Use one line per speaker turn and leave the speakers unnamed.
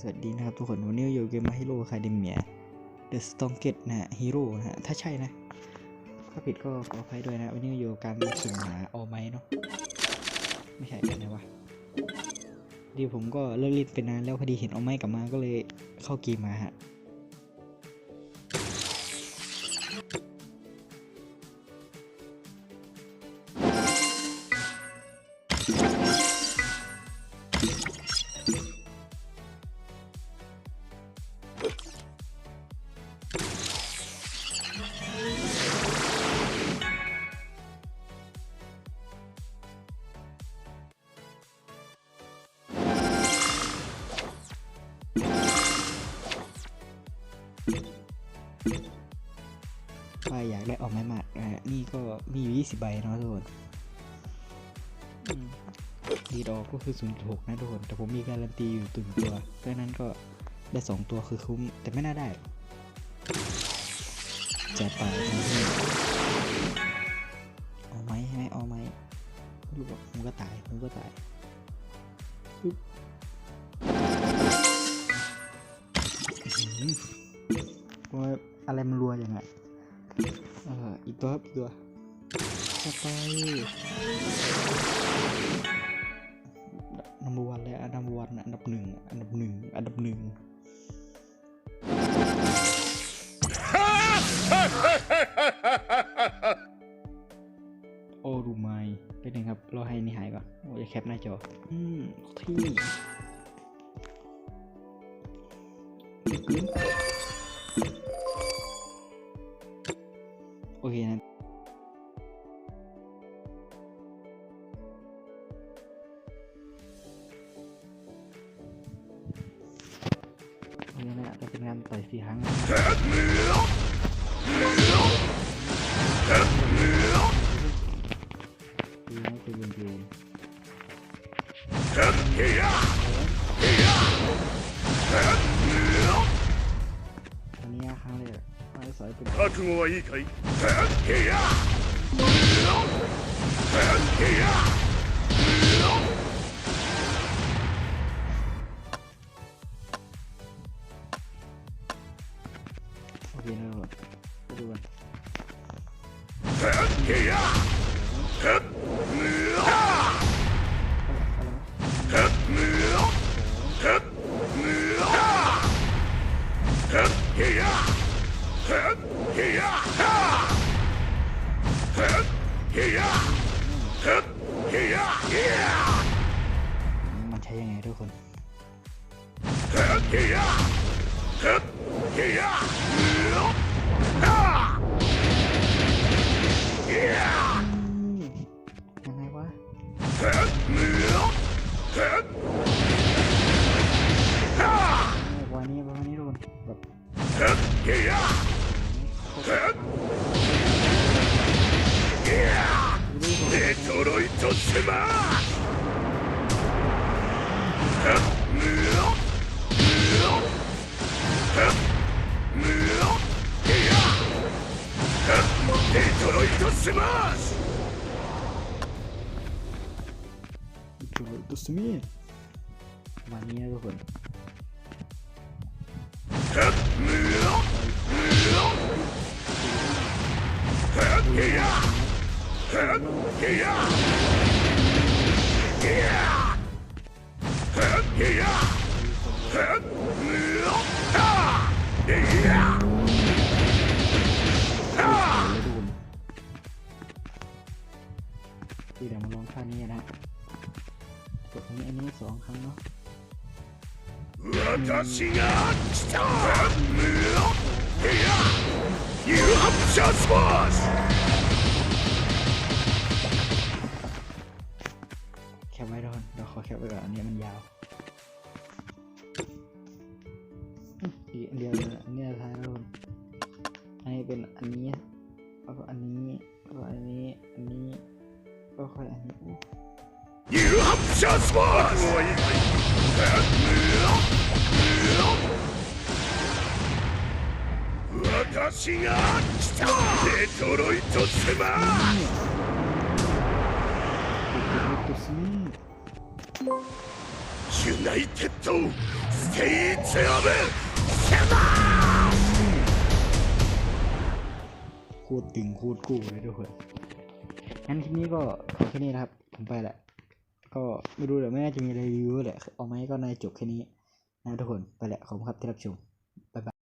สวัสดีนะครับทุกคน วันนี้อยู่เกมมาฮิโร่คาเดเมียเดอะสตองเกตนะฮะฮีโร่นะฮะถ้าใช่นะ ถ้าผิดก็ขออภัยด้วยนะ วันนี้อยู่การสุ่มหาออไมเนาะ ไม่ใช่อะไรวะดีผมก็เลิกเล่นไปนานแล้วพอดีเห็นออไมกลับมาก็เลยเข้าเกมมาฮะ อยากได้ออกไม้หมัดนะฮะนี่ก็มีอยู่20ใบเนาะทุกคนดีดออกก็คือ0.6นะทุกคน แต่ผมมีการันตีอยู่ตึงตัวเพราะนั้นก็ได้2ตัวคือคุ้ม แต่ไม่น่าได้จัดไปเอาไหมใช่ไหมเอาไหมลูกผมก็ตายผมก็ตายปึ๊บอื้อหือว่าอะไรมันรัวอย่างไง ตัวครับตัวต่อไปนัมเบอร์วันเลยอันดับวันอันดับหนึ่งอันดับหนึ่งอันดับหนึ่งโอ้ดูไม่เป็นไงครับเราให้นี่หายก่อนโอ้ยแคปหน้าจอ อืมที่ เป็นงานต่อยสี่ครั้งดีนะคือยืนยืนอันนี้ครั้งแรกไม่สอยเป็น
覚悟はいいかい
โอเคนะคนไปดูกันมันใช้ยังไงทุกคน かった
デトロイト島デトロイトスマッシ
ュデトロイトスミー間に合うほ เดี๋ยวมาลองท่านี้นะกดตรงนี้อันนี้สองครั้งเนาะ
私が来たいや You have just lost
แคปไว้ทุนเราขอแคปไว้ก่อนอันนี้มันยาวอีกอันเดียวเลยอันนี้ท้ายทุกคนอันนี้เป็นอันนี้แล้วก็อันนี้แล้วก็อันนี้อันนี้แล้วก็ค่อยอันนี้ You
have just lost プチャースポーツはいいかい私が来たデトロイトセマ
ตุสมี
ユナイテッドス ていつ呼ぶセマ
โคตรตึงโคตรกู้เลยทุกคน งั้นคลิปนี้ก็ขอแค่นี้นะครับ ผมไปแหละ ก็ไม่รู้แหละไม่น่าจะมีอะไรรีวิวแหละ เอาไหมก็นาจะจบแค่นี้นะทุกคน ไปแหละ ขอบคุณครับที่รับชมบายบาย